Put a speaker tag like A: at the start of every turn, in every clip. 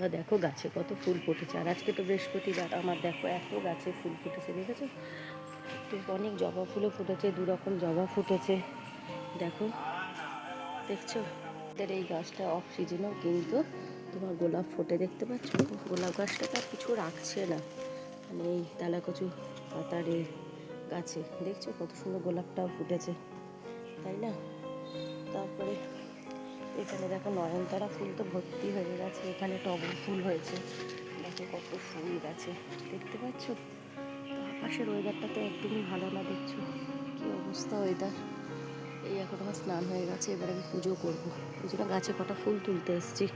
A: বন্ধুরা দেখো গাছে কত ফুল ফুটেছে। আর আজকে তো বৃহস্পতিবার, আমার দেখো এত গাছে ফুল ফুটেছে, দেখেছ? তো অনেক জবা ফুলও ফুটেছে দু রকম জবা ফুটেছে। দেখো, দেখছ? এদের এই গাছটা অফ সিজনেও কিন্তু তোমার গোলাপ ফোটে, দেখতে পাচ্ছ? গোলাপ গাছটাকে আর কিছু রাখছে না। মানে এই তালাকচু পাতার এই গাছে, দেখছ? কত সুন্দর গোলাপটাও ফুটেছে। তাই না? তারপরে এখানে দেখো নয়নতারা ফুল তো ভর্তি হয়ে গেছে, এখানে টগর ফুল হয়েছে। দেখো কত ফুল গাছে, দেখতে পাচ্ছ? আকাশের ওয়েদারটা তো একদমই ভালো না, দেখছ? কি অবস্থা ওয়েদার এই এখন আমার স্নান হয়ে গেছে, এবার আমি পুজো করব। ওই জন্য গাছে কটা ফুল তুলতে এসেছি।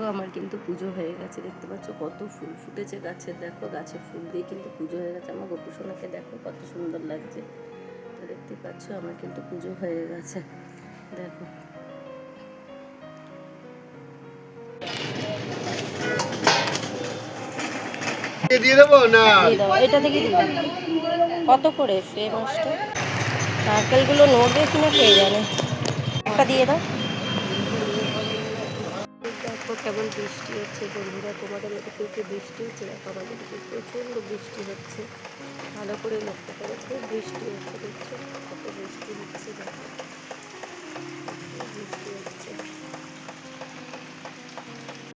A: দেখো আমার কিন্তু পুজো হয়ে গেছে দেখতে পাচ্ছ কত ফুল ফুটেছে গাছের দেখো গাছে ফুল দিয়ে কিন্তু পুজো হয়ে গেছে। আমার গোপু সোনাকে দেখো কত সুন্দর লাগছে। তো দেখতে পাচ্ছ আমার কিন্তু পুজো হয়ে গেছে দেখো।
B: দিয়ে দেবো না?
A: এটা থেকে কত করে? সে মাছটা? নারকেলগুলো নড়বে কিনা কে জানে একটা দিয়ে দাও। কেমন বৃষ্টি হচ্ছে বন্ধুরা? তোমাদের এদিকে একটু বৃষ্টি হচ্ছে? দেখো আমাদের এদিকে প্রচণ্ড বৃষ্টি হচ্ছে। ভালো করে লক্ষ্য করেছে বৃষ্টি হচ্ছে, দেখছ?